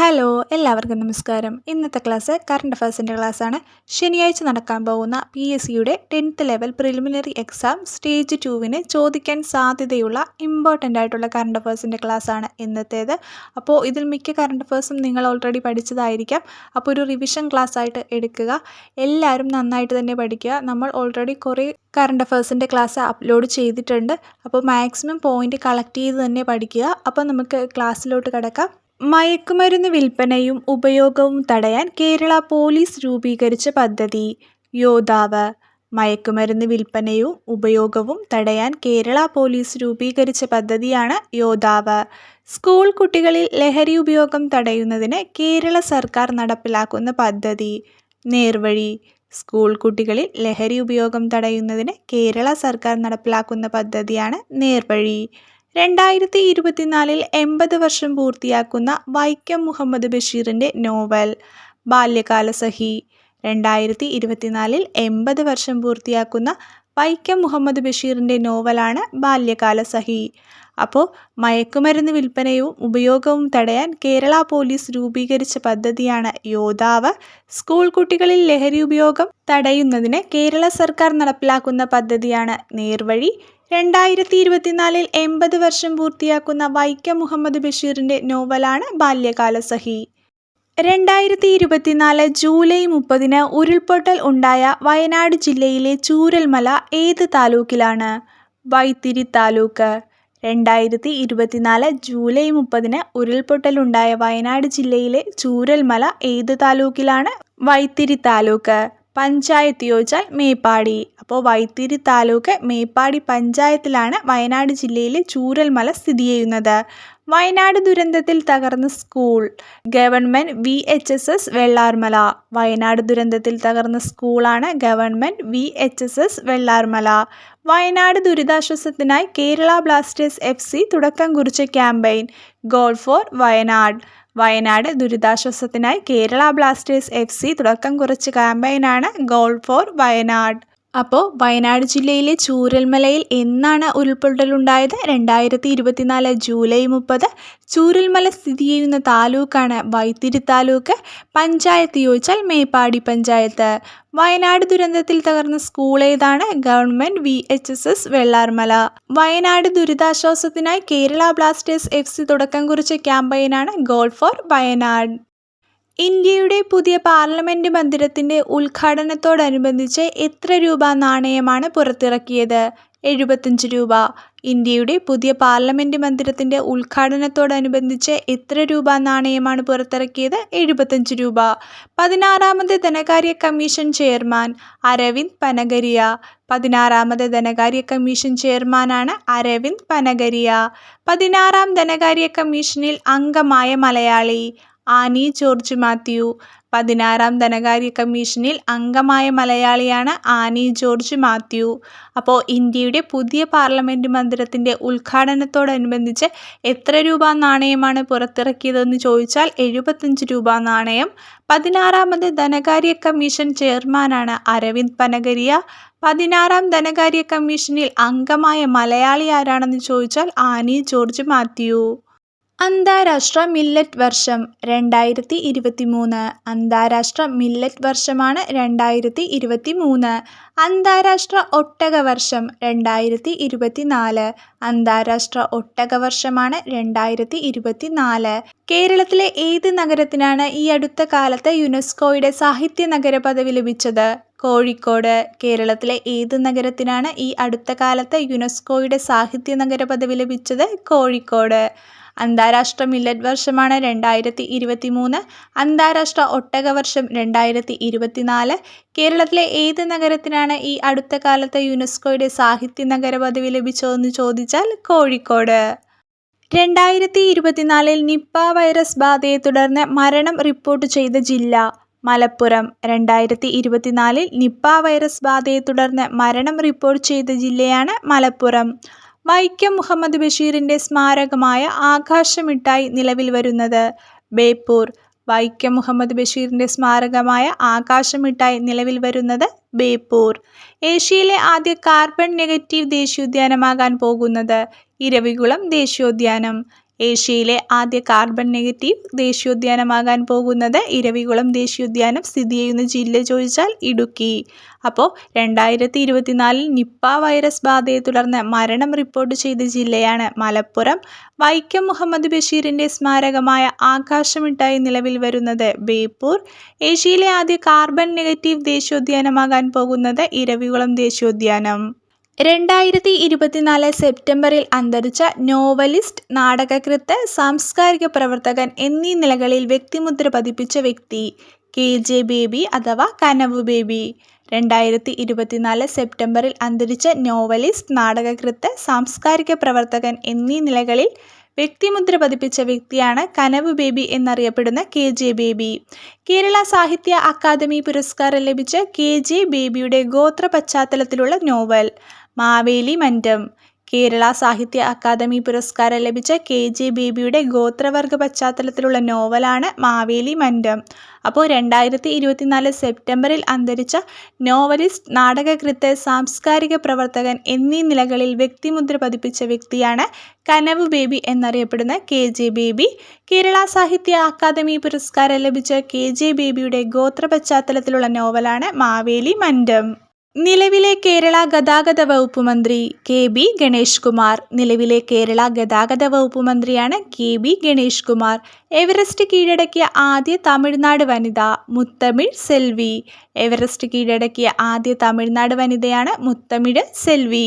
Hello എല്ലാവർക്കും നമസ്കാരം. ഇന്നത്തെ ക്ലാസ് കറണ്ട് അഫയേഴ്സിന്റെ ക്ലാസ്സാണ്. ശനിയാഴ്ച നടക്കാൻ പോകുന്ന പി എസ് സിയുടെ tenth level preliminary exam stage ടുവിന് ചോദിക്കാൻ സാധ്യതയുള്ള ഇമ്പോർട്ടന്റ് ആയിട്ടുള്ള കറണ്ട് അഫയേഴ്സിന്റെ ക്ലാസ്സാണ് ഇന്നത്തേത്. അപ്പോൾ ഇതിൽ മിക്ക കറണ്ട് അഫയേഴ്സും നിങ്ങൾ ഓൾറെഡി പഠിച്ചതായിരിക്കാം. അപ്പോൾ ഒരു റിവിഷൻ ക്ലാസ് ആയിട്ട് എടുക്കുക. എല്ലാവരും നന്നായിട്ട് തന്നെ പഠിക്കുക. നമ്മൾ ഓൾറെഡി കുറേ കറണ്ട് അഫയേഴ്സിന്റെ ക്ലാസ് അപ്ലോഡ് ചെയ്തിട്ടുണ്ട്. അപ്പോൾ മാക്സിമം പോയിന്റ് കളക്ട് ചെയ്ത് തന്നെ പഠിക്കുക. അപ്പോൾ നമുക്ക് ക്ലാസ്സിലോട്ട് കിടക്കാം. മയക്കുമരുന്ന് വിൽപ്പനയും ഉപയോഗവും തടയാൻ കേരള പോലീസ് രൂപീകരിച്ച പദ്ധതി. യോദ്ധാവ്. മയക്കുമരുന്ന് വിൽപ്പനയും ഉപയോഗവും തടയാൻ കേരള പോലീസ് രൂപീകരിച്ച പദ്ധതിയാണ് യോദ്ധാവ്. സ്കൂൾ കുട്ടികളിൽ ലഹരി ഉപയോഗം തടയുന്നതിന് കേരള സർക്കാർ നടപ്പിലാക്കുന്ന പദ്ധതി. നേർവഴി. സ്കൂൾ കുട്ടികളിൽ ലഹരി ഉപയോഗം തടയുന്നതിന് കേരള സർക്കാർ നടപ്പിലാക്കുന്ന പദ്ധതിയാണ് നേർവഴി. രണ്ടായിരത്തി ഇരുപത്തിനാലിൽ എൺപത് വർഷം പൂർത്തിയാക്കുന്ന വൈക്കം മുഹമ്മദ് ബഷീറിന്റെ നോവൽ ബാല്യകാലസഖി രണ്ടായിരത്തി ഇരുപത്തിനാലിൽ എൺപത് വർഷം പൂർത്തിയാക്കുന്ന വൈക്കം മുഹമ്മദ് ബഷീറിന്റെ നോവലാണ് ബാല്യകാലസഖി അപ്പോൾ മയക്കുമരുന്ന് വിൽപ്പനയും ഉപയോഗവും തടയാൻ കേരള പോലീസ് രൂപീകരിച്ച പദ്ധതിയാണ് യോദ്ധാവ്. സ്കൂൾ കുട്ടികളിൽ ലഹരി ഉപയോഗം തടയുന്നതിന് കേരള സർക്കാർ നടപ്പിലാക്കുന്ന പദ്ധതിയാണ് നേർവഴി. രണ്ടായിരത്തി ഇരുപത്തിനാലിൽ എൺപത് വർഷം പൂർത്തിയാക്കുന്ന വൈക്കം മുഹമ്മദ് ബഷീറിന്റെ നോവലാണ് ബാല്യകാല സഹി. രണ്ടായിരത്തി ഇരുപത്തിനാല് ജൂലൈ മുപ്പതിന് ഉരുൾപൊട്ടൽ ഉണ്ടായ വയനാട് ജില്ലയിലെ ചൂരൽമല ഏത് താലൂക്കിലാണ്? വൈത്തിരി താലൂക്ക്. രണ്ടായിരത്തി ഇരുപത്തിനാല് ജൂലൈ മുപ്പതിന് ഉരുൾപൊട്ടലുണ്ടായ വയനാട് ജില്ലയിലെ ചൂരൽമല ഏത് താലൂക്കിലാണ്? വൈത്തിരി താലൂക്ക്. പഞ്ചായത്ത് ചോദിച്ചാൽ മേപ്പാടി. അപ്പോൾ വൈത്തിരി താലൂക്ക് മേപ്പാടി പഞ്ചായത്തിലാണ് വയനാട് ജില്ലയിലെ ചൂരൽമല സ്ഥിതി ചെയ്യുന്നത്. വയനാട് ദുരന്തത്തിൽ തകർന്ന school government V H S S Vellarmala. Wayanad ദുരന്തത്തിൽ തകർന്ന സ്കൂളാണ് government V H S S Vellarmala. Wayanad ദുരിതാശ്വാസത്തിനായി Kerala Blasters F C തുടക്കം കുറിച്ച campaign goal for Wayanad. Wayanad ദുരിതാശ്വാസത്തിനായി Kerala Blasters F C തുടക്കം കുറിച്ച ക്യാമ്പയിനാണ് ഗോൾ ഫോർ വയനാട്. അപ്പോൾ വയനാട് ജില്ലയിലെ ചൂരൽമലയിൽ എന്നാണ് ഉരുൾപൊട്ടലുണ്ടായത്? രണ്ടായിരത്തി ഇരുപത്തിനാല് ജൂലൈ മുപ്പത് ചൂരൽമല സ്ഥിതി ചെയ്യുന്ന താലൂക്കാണ് വൈത്തിരി താലൂക്ക്. പഞ്ചായത്ത് ചോദിച്ചാൽ മേപ്പാടി പഞ്ചായത്ത്. വയനാട് ദുരന്തത്തിൽ തകർന്ന സ്കൂൾ ഏതാണ്? Government V H S S Vellarmala. Wayanad ദുരിതാശ്വാസത്തിനായി Kerala Blasters F C തുടക്കം കുറിച്ച ക്യാമ്പയിനാണ് ഗോൾ ഫോർ വയനാട്. ഇന്ത്യയുടെ പുതിയ പാർലമെന്റ് മന്ദിരത്തിന്റെ ഉദ്ഘാടനത്തോടനുബന്ധിച്ച് എത്ര രൂപ നാണയമാണ് പുറത്തിറക്കിയത്? എഴുപത്തഞ്ച് രൂപ. ഇന്ത്യയുടെ പുതിയ പാർലമെന്റ് മന്ദിരത്തിന്റെ ഉദ്ഘാടനത്തോടനുബന്ധിച്ച് എത്ര രൂപ നാണയമാണ് പുറത്തിറക്കിയത്? എഴുപത്തഞ്ച് രൂപ. പതിനാറാമത് ധനകാര്യ കമ്മീഷൻ ചെയർമാൻ അരവിന്ദ് പനഗരിയ. പതിനാറാമത് ധനകാര്യ കമ്മീഷൻ ചെയർമാനാണ് അരവിന്ദ് പനഗരിയ. പതിനാറാം ധനകാര്യ കമ്മീഷനിൽ അംഗമായ മലയാളി. Annie George Mathew. പതിനാറാം ധനകാര്യ കമ്മീഷനിൽ അംഗമായ മലയാളിയാണ് ആനി ജോർജ് മാത്യു. അപ്പോൾ ഇന്ത്യയുടെ പുതിയ പാർലമെന്റ് മന്ദിരത്തിന്റെ ഉദ്ഘാടനത്തോടനുബന്ധിച്ച് എത്ര രൂപ നാണയമാണ് പുറത്തിറക്കിയതെന്ന് ചോദിച്ചാൽ എഴുപത്തഞ്ച് രൂപ നാണയം. പതിനാറാമത് ധനകാര്യ കമ്മീഷൻ ചെയർമാനാണ് അരവിന്ദ് പനഗരിയ. പതിനാറാം ധനകാര്യ കമ്മീഷനിൽ അംഗമായ മലയാളി ആരാണെന്ന് ചോദിച്ചാൽ ആനി ജോർജ് മാത്യു. അന്താരാഷ്ട്ര മില്ലറ്റ് വർഷം രണ്ടായിരത്തി ഇരുപത്തി മൂന്ന് അന്താരാഷ്ട്ര മില്ലറ്റ് വർഷമാണ് രണ്ടായിരത്തി ഇരുപത്തി മൂന്ന് അന്താരാഷ്ട്ര ഒട്ടക വർഷം രണ്ടായിരത്തി ഇരുപത്തി നാല് അന്താരാഷ്ട്ര ഒട്ടക വർഷമാണ് രണ്ടായിരത്തി ഇരുപത്തി നാല് കേരളത്തിലെ ഏത് നഗരത്തിനാണ് ഈ അടുത്ത കാലത്ത് യുനെസ്കോയുടെ സാഹിത്യ നഗര പദവി ലഭിച്ചത്? കോഴിക്കോട്. കേരളത്തിലെ ഏത് നഗരത്തിനാണ് ഈ അടുത്ത കാലത്ത് യുനെസ്കോയുടെ സാഹിത്യ നഗര പദവി ലഭിച്ചത്? കോഴിക്കോട്. അന്താരാഷ്ട്ര മില്ലറ്റ് വർഷമാണ് രണ്ടായിരത്തി ഇരുപത്തി മൂന്ന് അന്താരാഷ്ട്ര ഒട്ടക വർഷം രണ്ടായിരത്തി ഇരുപത്തിനാല് കേരളത്തിലെ ഏത് നഗരത്തിനാണ് ഈ അടുത്ത കാലത്ത് യുനെസ്കോയുടെ സാഹിത്യ നഗര പദവി ലഭിച്ചതെന്ന് ചോദിച്ചാൽ കോഴിക്കോട്. രണ്ടായിരത്തി ഇരുപത്തിനാലിൽ നിപ്പ വൈറസ് ബാധയെ തുടർന്ന് മരണം റിപ്പോർട്ട് ചെയ്ത ജില്ല മലപ്പുറം. രണ്ടായിരത്തി ഇരുപത്തിനാലിൽ നിപ്പ വൈറസ് ബാധയെ തുടർന്ന് മരണം റിപ്പോർട്ട് ചെയ്ത ജില്ലയാണ് മലപ്പുറം. വൈക്കം മുഹമ്മദ് ബഷീറിന്റെ സ്മാരകമായ ആകാശമിട്ടായി നിലവിൽ വരുന്നത്. ബേപ്പൂർ വൈക്കം മുഹമ്മദ് ബഷീറിന്റെ സ്മാരകമായ ആകാശമിട്ടായി നിലവിൽ വരുന്നത് ബേപ്പൂർ. ഏഷ്യയിലെ ആദ്യ കാർബൺ നെഗറ്റീവ് ദേശീയോദ്യാനമാകാൻ പോകുന്നത് ഇരവികുളം ദേശീയോദ്യാനം. ഏഷ്യയിലെ ആദ്യ കാർബൺ നെഗറ്റീവ് ദേശീയോദ്യാനമാകാൻ പോകുന്നത് ഇരവികുളം ദേശീയോദ്യാനം സ്ഥിതി ചെയ്യുന്ന ജില്ല ചോദിച്ചാൽ ഇടുക്കി. അപ്പോൾ രണ്ടായിരത്തി ഇരുപത്തിനാലിൽ നിപ്പ വൈറസ് ബാധയെ തുടർന്ന് മരണം റിപ്പോർട്ട് ചെയ്ത ജില്ലയാണ് മലപ്പുറം. വൈക്കം മുഹമ്മദ് ബഷീറിന്റെ സ്മാരകമായ ആകാശമിട്ടായി നിലവിൽ വരുന്നത് ബേപ്പൂർ. ഏഷ്യയിലെ ആദ്യ കാർബൺ നെഗറ്റീവ് ദേശീയോദ്യാനമാകാൻ പോകുന്നത് ഇരവികുളം ദേശീയോദ്യാനം. രണ്ടായിരത്തി ഇരുപത്തിനാല് സെപ്റ്റംബറിൽ അന്തരിച്ച നോവലിസ്റ്റ് നാടകകൃത്ത് സാംസ്കാരിക പ്രവർത്തകൻ എന്നീ നിലകളിൽ വ്യക്തിമുദ്ര പതിപ്പിച്ച വ്യക്തി കെ ജെ ബേബി അഥവാ കനവ് ബേബി. രണ്ടായിരത്തി ഇരുപത്തിനാല് സെപ്റ്റംബറിൽ അന്തരിച്ച നോവലിസ്റ്റ് നാടകകൃത്ത് സാംസ്കാരിക പ്രവർത്തകൻ എന്നീ നിലകളിൽ വ്യക്തിമുദ്ര പതിപ്പിച്ച വ്യക്തിയാണ് കനവ് ബേബി എന്നറിയപ്പെടുന്ന കെ ജെ ബേബി. കേരള സാഹിത്യ അക്കാദമി പുരസ്കാരം ലഭിച്ച കെ ജെ ബേബിയുടെ ഗോത്ര പശ്ചാത്തലത്തിലുള്ള നോവൽ. മാവേലി മന്റം. കേരള സാഹിത്യ അക്കാദമി പുരസ്കാരം ലഭിച്ച കെ ജെ ബേബിയുടെ ഗോത്രവർഗ പശ്ചാത്തലത്തിലുള്ള നോവലാണ് മാവേലി മന്റം. അപ്പോൾ രണ്ടായിരത്തി ഇരുപത്തിനാല് സെപ്റ്റംബറിൽ അന്തരിച്ച നോവലിസ്റ്റ് നാടകകൃത്ത് സാംസ്കാരിക പ്രവർത്തകൻ എന്നീ നിലകളിൽ വ്യക്തിമുദ്ര പതിപ്പിച്ച വ്യക്തിയാണ് കനവ് ബേബി എന്നറിയപ്പെടുന്ന കെ ജെ ബേബി. കേരള സാഹിത്യ അക്കാദമി പുരസ്കാരം ലഭിച്ച കെ ജെ ബേബിയുടെ ഗോത്ര പശ്ചാത്തലത്തിലുള്ള നോവലാണ് മാവേലി മന്റം. നിലവിലെ കേരള ഗതാഗത വകുപ്പ് മന്ത്രി കെ ബി ഗണേഷ് കുമാർ. നിലവിലെ കേരള ഗതാഗത വകുപ്പ് മന്ത്രിയാണ് K B Ganesh Kumar. Everest കീഴടക്കിയ ആദ്യ തമിഴ്നാട് വനിത മുത്തമിഴ് സെൽവി. എവറസ്റ്റ് കീഴടക്കിയ ആദ്യ തമിഴ്നാട് വനിതയാണ് മുത്തമിഴ് സെൽവി.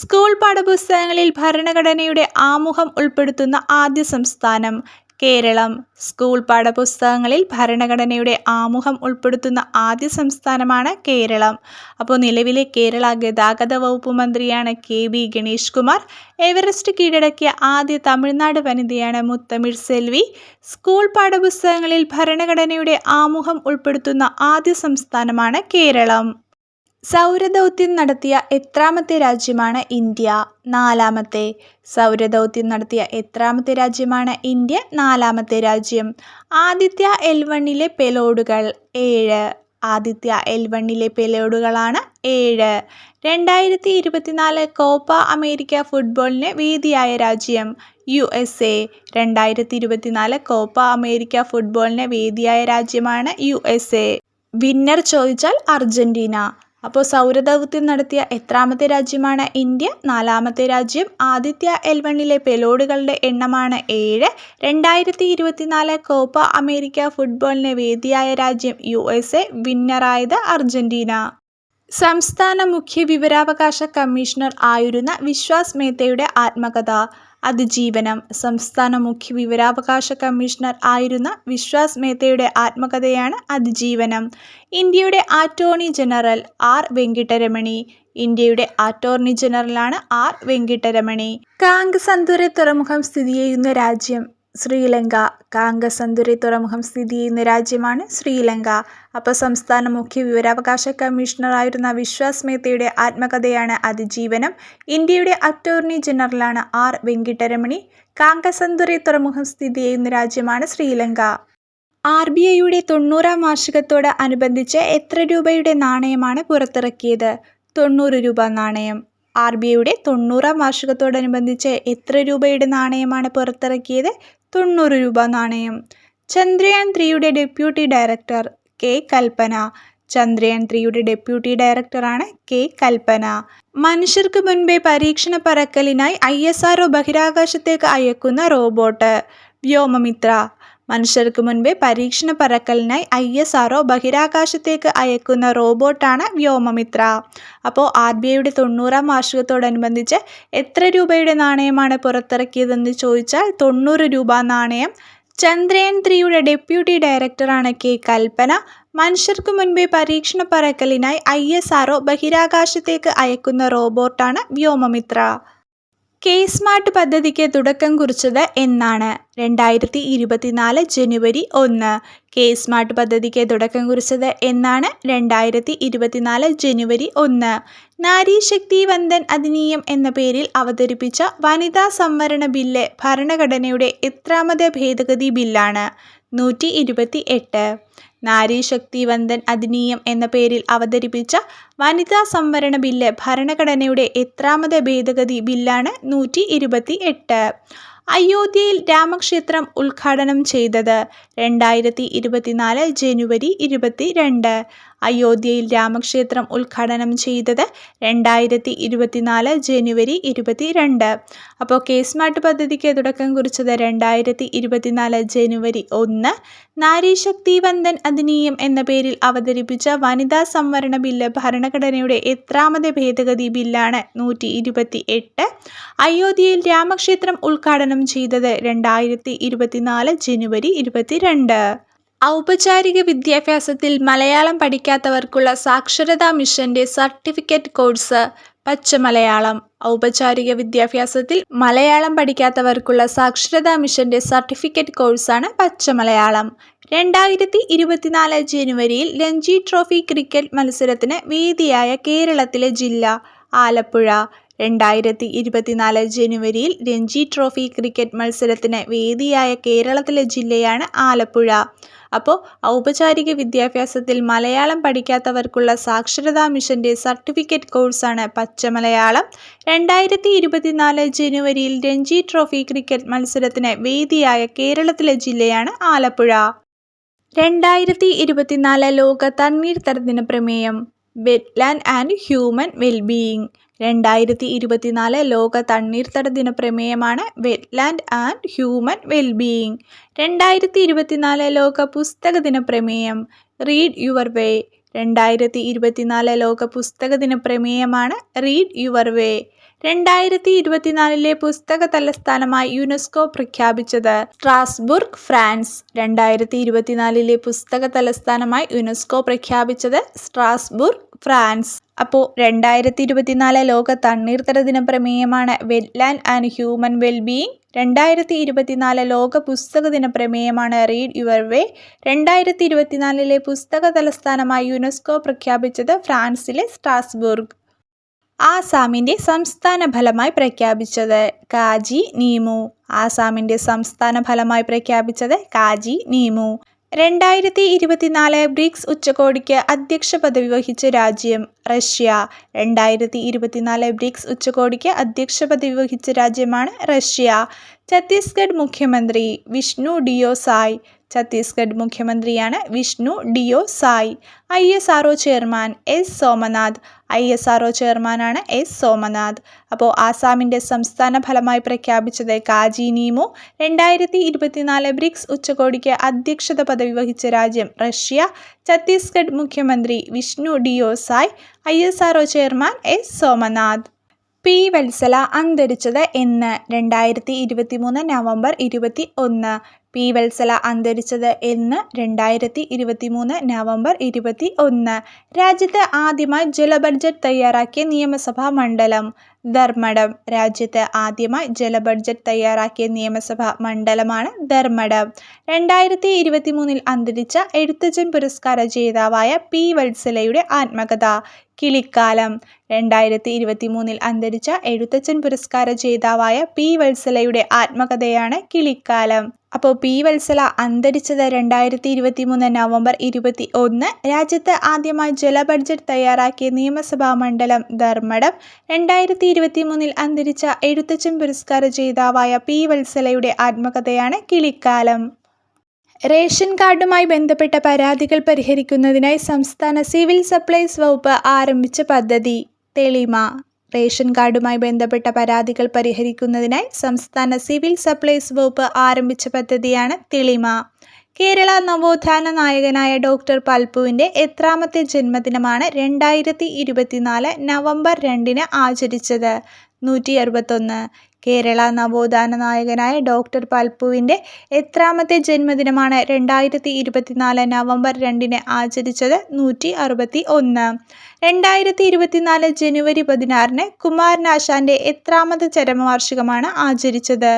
സ്കൂൾ പാഠപുസ്തകങ്ങളിൽ ഭരണഘടനയുടെ ആമുഖം ഉൾപ്പെടുത്തുന്ന ആദ്യ സംസ്ഥാനം കേരളം. സ്കൂൾ പാഠപുസ്തകങ്ങളിൽ ഭരണഘടനയുടെ ആമുഖം ഉൾപ്പെടുത്തുന്ന ആദ്യ സംസ്ഥാനമാണ് കേരളം. അപ്പോൾ നിലവിലെ കേരള ഗതാഗത വകുപ്പ് മന്ത്രിയാണ് K B Ganesh Kumar. Everest കീഴടക്കിയ ആദ്യ തമിഴ്നാട് വനിതയാണ് മുത്തമിഴ് സെൽവി. സ്കൂൾ പാഠപുസ്തകങ്ങളിൽ ഭരണഘടനയുടെ ആമുഖം ഉൾപ്പെടുത്തുന്ന ആദ്യ സംസ്ഥാനമാണ് കേരളം. സൗരദൗത്യം നടത്തിയ എത്രാമത്തെ രാജ്യമാണ് ഇന്ത്യ? നാലാമത്തെ. സൗരദൗത്യം നടത്തിയ എത്രാമത്തെ രാജ്യമാണ് ഇന്ത്യ? നാലാമത്തെ രാജ്യം. ആദിത്യ എൽ വണ്ണിലെ പെലോഡുകൾ ഏഴ്. ആദിത്യ എൽ വണ്ണിലെ പെലോഡുകളാണ് ഏഴ്. രണ്ടായിരത്തി ഇരുപത്തിനാല് കോപ്പ അമേരിക്ക ഫുട്ബോളിന് വേദിയായ രാജ്യം യു എസ് എ. രണ്ടായിരത്തി ഇരുപത്തിനാല് കോപ്പ അമേരിക്ക ഫുട്ബോളിന് വേദിയായ രാജ്യമാണ് യു എസ് എ. വിന്നർ ചോദിച്ചാൽ അർജന്റീന. അപ്പോൾ സൗരദൗത്യം നടത്തിയ എത്രാമത്തെ രാജ്യമാണ് ഇന്ത്യ. നാലാമത്തെ രാജ്യം ആദിത്യ എൽ വണ്ണിലെ പെലോഡുകളുടെ എണ്ണമാണ് ഏഴ്. രണ്ടായിരത്തി ഇരുപത്തിനാല് കോപ്പ അമേരിക്ക ഫുട്ബോളിന് വേദിയായ രാജ്യം യു എസ് എ വിന്നറായത് അർജന്റീന. സംസ്ഥാന മുഖ്യ വിവരാവകാശ കമ്മീഷണർ ആയിരുന്ന വിശ്വാസ് മേത്തയുടെ ആത്മകഥ. അതിജീവനം. സംസ്ഥാന മുഖ്യ വിവരാവകാശ കമ്മീഷണർ ആയിരുന്ന വിശ്വാസ് മേത്തയുടെ ആത്മകഥയാണ് അതിജീവനം. ഇന്ത്യയുടെ അറ്റോർണി ജനറൽ ആർ വെങ്കിട്ടരമണി. ഇന്ത്യയുടെ അറ്റോർണി ജനറലാണ് ആർ വെങ്കിട്ടരമണി. കാങ്ക് സന്തൂരെ തുറമുഖം സ്ഥിതി ചെയ്യുന്ന രാജ്യം ശ്രീലങ്ക കാങ്കസന്തുരി തുറമുഖം സ്ഥിതി ചെയ്യുന്ന രാജ്യമാണ് ശ്രീലങ്ക. അപ്പോൾ സംസ്ഥാന മുഖ്യ വിവരാവകാശ കമ്മീഷണറായിരുന്ന വിശ്വാസ് മേത്തയുടെ ആത്മകഥയാണ് അതിജീവനം. ഇന്ത്യയുടെ അറ്റോർണി ജനറലാണ് ആർ. വെങ്കിട്ടരമണി. കാങ്കസന്തുരി തുറമുഖം സ്ഥിതി ചെയ്യുന്ന രാജ്യമാണ് ശ്രീലങ്ക. ആർ. ബി. ഐയുടെ തൊണ്ണൂറാം വാർഷികത്തോട് അനുബന്ധിച്ച് എത്ര രൂപയുടെ നാണയമാണ് പുറത്തിറക്കിയത്? തൊണ്ണൂറ് രൂപ നാണയം. ആർ. ബി. ഐയുടെ തൊണ്ണൂറാം വാർഷികത്തോടനുബന്ധിച്ച് എത്ര രൂപയുടെ നാണയമാണ് പുറത്തിറക്കിയത്? തൊണ്ണൂറ് രൂപ നാണയം. ചന്ദ്രയാൻ ത്രീയുടെ deputy director K Kalpana. Chandrayaan ത്രീയുടെ ഡെപ്യൂട്ടി ഡയറക്ടറാണ് കെ കൽപ്പന. മനുഷ്യർക്ക് മുൻപേ പരീക്ഷണ പറക്കലിനായി ഐ എസ് ബഹിരാകാശത്തേക്ക് അയക്കുന്ന റോബോട്ട്. വ്യോമമിത്ര. മനുഷ്യർക്ക് മുൻപേ പരീക്ഷണ പറക്കലിനായി ഐ എസ് ആർ ബഹിരാകാശത്തേക്ക് അയക്കുന്ന റോബോട്ടാണ് വ്യോമമിത്ര. അപ്പോൾ ആർ ബി ഐയുടെ തൊണ്ണൂറാം വാർഷികത്തോടനുബന്ധിച്ച് എത്ര രൂപയുടെ നാണയമാണ് പുറത്തിറക്കിയതെന്ന് ചോദിച്ചാൽ തൊണ്ണൂറ് രൂപ നാണയം ചന്ദ്രയാൻ ത്രീയുടെ ഡെപ്യൂട്ടി ഡയറക്ടറാണ് കെ കൽപ്പന. മനുഷ്യർക്ക് മുൻപേ പരീക്ഷണ പറക്കലിനായി ഐ എസ് ആർ ബഹിരാകാശത്തേക്ക് അയക്കുന്ന റോബോട്ടാണ് വ്യോമമിത്ര. കെ സ്മാർട്ട് പദ്ധതിക്ക് തുടക്കം കുറിച്ചത് എന്നാണ്. രണ്ടായിരത്തി ഇരുപത്തിനാല് ജനുവരി ഒന്ന്. കെ സ്മാർട്ട് പദ്ധതിക്ക് തുടക്കം കുറിച്ചത് എന്നാണ് രണ്ടായിരത്തി ഇരുപത്തിനാല് ജനുവരി ഒന്ന്. നാരി ശക്തി വന്ദൻ അധിനിയം എന്ന പേരിൽ അവതരിപ്പിച്ച വനിതാ സംവരണ ബില്ല് ഭരണഘടനയുടെ എത്രാമത് ഭേദഗതി ബില്ലാണ്. നൂറ്റി ഇരുപത്തി എട്ട് നാരി ശക്തി വന്ദൻ അധിനിയം എന്ന പേരിൽ അവതരിപ്പിച്ച വനിതാ സംവരണ ബില്ല് ഭരണഘടനയുടെ എത്രാമത് ഭേദഗതി ബില്ലാണ് നൂറ്റി ഇരുപത്തി എട്ട് അയോധ്യയിൽ രാമക്ഷേത്രം ഉദ്ഘാടനം ചെയ്തത് രണ്ടായിരത്തി ഇരുപത്തിനാല് ജനുവരി ഇരുപത്തി രണ്ട് അയോധ്യയിൽ രാമക്ഷേത്രം ഉദ്ഘാടനം ചെയ്തത് രണ്ടായിരത്തി ഇരുപത്തിനാല് ജനുവരി ഇരുപത്തി രണ്ട് അപ്പോൾ കെ സ്മാർട്ട് പദ്ധതിക്ക് തുടക്കം കുറിച്ചത് രണ്ടായിരത്തി ഇരുപത്തിനാല് ജനുവരി ഒന്ന്. നാരീശക്തി വന്ദൻ അധിനിയം എന്ന പേരിൽ അവതരിപ്പിച്ച വനിതാ സംവരണ ബില്ല് ഭരണഘടനയുടെ എത്രാമത് ഭേദഗതി ബില്ലാണ് നൂറ്റി ഇരുപത്തി എട്ട് അയോധ്യയിൽ രാമക്ഷേത്രം ഉദ്ഘാടനം ചെയ്തത് രണ്ടായിരത്തി ഇരുപത്തിനാല് ജനുവരി ഇരുപത്തിരണ്ട്. ഔപചാരിക വിദ്യാഭ്യാസത്തിൽ മലയാളം പഠിക്കാത്തവർക്കുള്ള സാക്ഷരതാ മിഷന്റെ സർട്ടിഫിക്കറ്റ് കോഴ്സ് പച്ചമലയാളം. ഔപചാരിക വിദ്യാഭ്യാസത്തിൽ മലയാളം പഠിക്കാത്തവർക്കുള്ള സാക്ഷരതാ മിഷന്റെ സർട്ടിഫിക്കറ്റ് കോഴ്സാണ് പച്ചമലയാളം. രണ്ടായിരത്തി ഇരുപത്തിനാല് ജനുവരിയിൽ രഞ്ജി ട്രോഫി ക്രിക്കറ്റ് മത്സരത്തിന് വേദിയായ കേരളത്തിലെ ജില്ല ആലപ്പുഴ. രണ്ടായിരത്തി ഇരുപത്തിനാല് ജനുവരിയിൽ രഞ്ജി ട്രോഫി ക്രിക്കറ്റ് മത്സരത്തിന് വേദിയായ കേരളത്തിലെ ജില്ലയാണ് ആലപ്പുഴ. അപ്പോൾ ഔപചാരിക വിദ്യാഭ്യാസത്തിൽ മലയാളം പഠിക്കാത്തവർക്കുള്ള സാക്ഷരതാ മിഷന്റെ സർട്ടിഫിക്കറ്റ് കോഴ്സാണ് പച്ചമലയാളം. രണ്ടായിരത്തി ഇരുപത്തിനാല് ജനുവരിയിൽ രഞ്ജി ട്രോഫി ക്രിക്കറ്റ് മത്സരത്തിന് വേദിയായ കേരളത്തിലെ ജില്ലയാണ് ആലപ്പുഴ. രണ്ടായിരത്തി ഇരുപത്തിനാല് ലോക ദിന പ്രമേയം. വെറ്റ്ലാൻഡ് ആൻഡ് ഹ്യൂമൻ വെൽബീയിങ് രണ്ടായിരത്തി ഇരുപത്തിനാല് ലോക തണ്ണീർത്തട ദിനപ്രമേയമാണ് വെറ്റ്ലാൻഡ് ആൻഡ് ഹ്യൂമൻ വെൽബീയിങ് രണ്ടായിരത്തി ഇരുപത്തിനാല് ലോക പുസ്തക ദിനപ്രമേയം. റീഡ് യുവർ വേ രണ്ടായിരത്തി ഇരുപത്തിനാല് ലോക പുസ്തക ദിനപ്രമേയമാണ് റീഡ് യുവർ വേ രണ്ടായിരത്തി ഇരുപത്തിനാലിലെ പുസ്തക തലസ്ഥാനമായി യുനെസ്കോ പ്രഖ്യാപിച്ചത് സ്ട്രാസ്ബുർഗ് ഫ്രാൻസ്. രണ്ടായിരത്തി ഇരുപത്തിനാലിലെ പുസ്തക തലസ്ഥാനമായി യുനെസ്കോ പ്രഖ്യാപിച്ചത് സ്ട്രാസ്ബുർഗ് ഫ്രാൻസ്. അപ്പോൾ രണ്ടായിരത്തി ഇരുപത്തിനാല് ലോക തണ്ണീർത്തട ദിന പ്രമേയമാണ് വെറ്റ്ലാൻഡ് ആൻഡ് ഹ്യൂമൻ വെൽബീയിങ്. രണ്ടായിരത്തി ഇരുപത്തിനാല് ലോക പുസ്തക ദിന പ്രമേയമാണ് റീഡ് യുവർ വേ. രണ്ടായിരത്തി ഇരുപത്തിനാലിലെ പുസ്തക തലസ്ഥാനമായി യുനെസ്കോ പ്രഖ്യാപിച്ചത് ഫ്രാൻസിലെ സ്ട്രാസ്ബുർഗ്. ആസാമിന്റെ സംസ്ഥാന ഫലമായി പ്രഖ്യാപിച്ചത് കാജി നീമു. ആസാമിന്റെ സംസ്ഥാന ഫലമായി പ്രഖ്യാപിച്ചത് കാജി നീമു. രണ്ടായിരത്തി ഇരുപത്തിനാല് ബ്രിക്സ് ഉച്ചകോടിക്ക് അധ്യക്ഷ പദവി വഹിച്ച രാജ്യം റഷ്യ. രണ്ടായിരത്തി ഇരുപത്തിനാല് ബ്രിക്സ് ഉച്ചകോടിക്ക് അധ്യക്ഷ പദവി വഹിച്ച രാജ്യമാണ് റഷ്യ. ഛത്തീസ്ഗഡ് മുഖ്യമന്ത്രി വിഷ്ണു ഡിയോ സായ് ഛത്തീസ്ഗഡ് മുഖ്യമന്ത്രിയാണ് Vishnu Deo Sai. I S R chairman S Somanath. I S R ചെയർമാനാണ് എസ് സോമനാഥ്. അപ്പോൾ ആസാമിന്റെ സംസ്ഥാന ഫലമായി പ്രഖ്യാപിച്ചത് കാജി നീമു. രണ്ടായിരത്തി ഇരുപത്തിനാല് ബ്രിക്സ് ഉച്ചകോടിക്ക് അധ്യക്ഷത പദവി വഹിച്ച രാജ്യം റഷ്യ. ഛത്തീസ്ഗഡ് മുഖ്യമന്ത്രി Vishnu Deo Sai. I S R chairman S Somanath. P Vatsala അന്തരിച്ചത് എന്ന്. രണ്ടായിരത്തി ഇരുപത്തി മൂന്ന് നവംബർ ഇരുപത്തി ഒന്ന് പി വത്സല അന്തരിച്ചത് എന്ന് രണ്ടായിരത്തി ഇരുപത്തി മൂന്ന് നവംബർ ഇരുപത്തി ഒന്ന് രാജ്യത്ത് ആദ്യമായി ജല ബഡ്ജറ്റ് തയ്യാറാക്കിയ നിയമസഭാ മണ്ഡലം. ധർമ്മടം. രാജ്യത്ത് ആദ്യമായി ജല ബഡ്ജറ്റ് തയ്യാറാക്കിയ നിയമസഭാ മണ്ഡലമാണ് ധർമ്മടം. രണ്ടായിരത്തി ഇരുപത്തി മൂന്നിൽ അന്തരിച്ച എഴുത്തച്ഛൻ പുരസ്കാര ജേതാവായ പി വത്സലയുടെ ആത്മകഥ കിളിക്കാലം. രണ്ടായിരത്തി ഇരുപത്തി മൂന്നിൽ അന്തരിച്ച എഴുത്തച്ഛൻ പുരസ്കാര ജേതാവായ പി വത്സലയുടെ ആത്മകഥയാണ് കിളിക്കാലം. അപ്പോൾ പി വത്സല അന്തരിച്ചത് രണ്ടായിരത്തി ഇരുപത്തി മൂന്ന് നവംബർ ഇരുപത്തി ഒന്ന് രാജ്യത്ത് ആദ്യമായി ജല ബഡ്ജറ്റ് തയ്യാറാക്കിയ നിയമസഭാ മണ്ഡലം ധർമ്മടം രണ്ടായിരത്തി ഇരുപത്തി മൂന്നിൽ അന്തരിച്ച എഴുത്തച്ഛൻ പുരസ്കാര ജേതാവായ പി വത്സലയുടെ ആത്മകഥയാണ് കിളിക്കാലം. റേഷൻ കാർഡുമായി ബന്ധപ്പെട്ട പരാതികൾ പരിഹരിക്കുന്നതിനായി സംസ്ഥാന സിവിൽ സപ്ലൈസ് വകുപ്പ് ആരംഭിച്ച പദ്ധതി തെളിമ. റേഷൻ കാർഡുമായി ബന്ധപ്പെട്ട പരാതികൾ പരിഹരിക്കുന്നതിനായി സംസ്ഥാന സിവിൽ സപ്ലൈസ് വകുപ്പ് ആരംഭിച്ച പദ്ധതിയാണ് തിളിമ. കേരള നവോത്ഥാന നായകനായ ഡോക്ടർ പൽപുവിന്റെ എത്രാമത്തെ ജന്മദിനമാണ് രണ്ടായിരത്തി ഇരുപത്തിനാല് നവംബർ രണ്ടിന് ആചരിച്ചത്. നൂറ്റി അറുപത്തൊന്ന്. കേരള നവോത്ഥാന നായകനായ ഡോക്ടർ പൽപുവിന്റെ എത്രാമത്തെ ജന്മദിനമാണ് രണ്ടായിരത്തി ഇരുപത്തിനാല് നവംബർ രണ്ടിന് ആചരിച്ചത് നൂറ്റി അറുപത്തി ഒന്ന് രണ്ടായിരത്തി ഇരുപത്തിനാല് ജനുവരി പതിനാറിന് കുമാരനാശാന്റെ എത്രാമത് ചരമവാർഷികമാണ് ആചരിച്ചത്.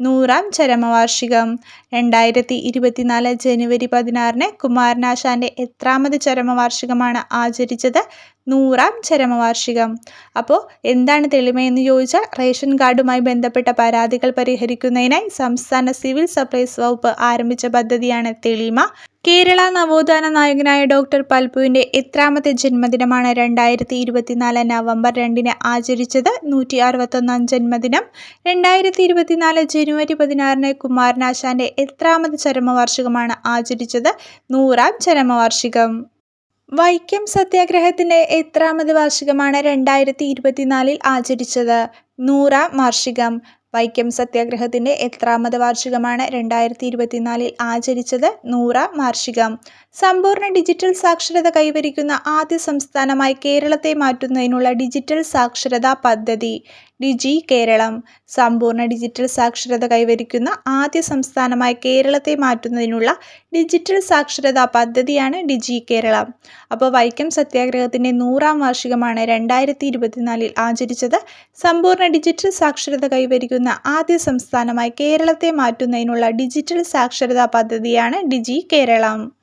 നൂറാം ചരമവാർഷികം. രണ്ടായിരത്തി ഇരുപത്തിനാല് ജനുവരി പതിനാറിന് കുമാരനാശാന്റെ എത്രാമത് ചരമവാർഷികമാണ് ആചരിച്ചത് നൂറാം ചരമവാർഷികം. അപ്പോൾ എന്താണ് തെളിമയെന്ന് ചോദിച്ചാൽ റേഷൻ കാർഡുമായി ബന്ധപ്പെട്ട പരാതികൾ പരിഹരിക്കുന്നതിനായി സംസ്ഥാന സിവിൽ സപ്ലൈസ് വകുപ്പ് ആരംഭിച്ച പദ്ധതിയാണ് തെളിമ. കേരള നവോത്ഥാന നായകനായ ഡോക്ടർ പൽപുവിന്റെ എത്രാമത്തെ ജന്മദിനമാണ് രണ്ടായിരത്തി ഇരുപത്തിനാല് നവംബർ രണ്ടിന് ആചരിച്ചത്. നൂറ്റി അറുപത്തൊന്നാം ജന്മദിനം. രണ്ടായിരത്തി ഇരുപത്തിനാല് ജനുവരി പതിനാറിന് കുമാരനാശാന്റെ എത്രാമത് ചരമവാർഷികമാണ് ആചരിച്ചത്. നൂറാം ചരമവാർഷികം. വൈക്കം സത്യാഗ്രഹത്തിന്റെ എത്രാമത് വാർഷികമാണ് രണ്ടായിരത്തി ഇരുപത്തിനാലിൽ ആചരിച്ചത്. നൂറാം വാർഷികം. വൈക്കം സത്യാഗ്രഹത്തിന്റെ എത്രാമത് വാർഷികമാണ് രണ്ടായിരത്തി ഇരുപത്തിനാലിൽ ആചരിച്ചത്. നൂറാം വാർഷികം. സമ്പൂർണ ഡിജിറ്റൽ സാക്ഷരത കൈവരിക്കുന്ന ആദ്യ സംസ്ഥാനമായി കേരളത്തെ മാറ്റുന്നതിനുള്ള ഡിജിറ്റൽ സാക്ഷരതാ പദ്ധതി. ഡിജി കേരളം. സമ്പൂർണ ഡിജിറ്റൽ സാക്ഷരത കൈവരിക്കുന്ന ആദ്യ സംസ്ഥാനമായി കേരളത്തെ മാറ്റുന്നതിനുള്ള ഡിജിറ്റൽ സാക്ഷരതാ പദ്ധതിയാണ് ഡിജി കേരളം. അപ്പോൾ വൈക്കം സത്യാഗ്രഹത്തിന്റെ നൂറാം വാർഷികമാണ് രണ്ടായിരത്തി ഇരുപത്തിനാലിൽ ആചരിച്ചത്. സമ്പൂർണ ഡിജിറ്റൽ സാക്ഷരത കൈവരിക്കുന്ന ആദ്യ സംസ്ഥാനമായി കേരളത്തെ മാറ്റുന്നതിനുള്ള ഡിജിറ്റൽ സാക്ഷരതാ പദ്ധതിയാണ് ഡിജി കേരളം.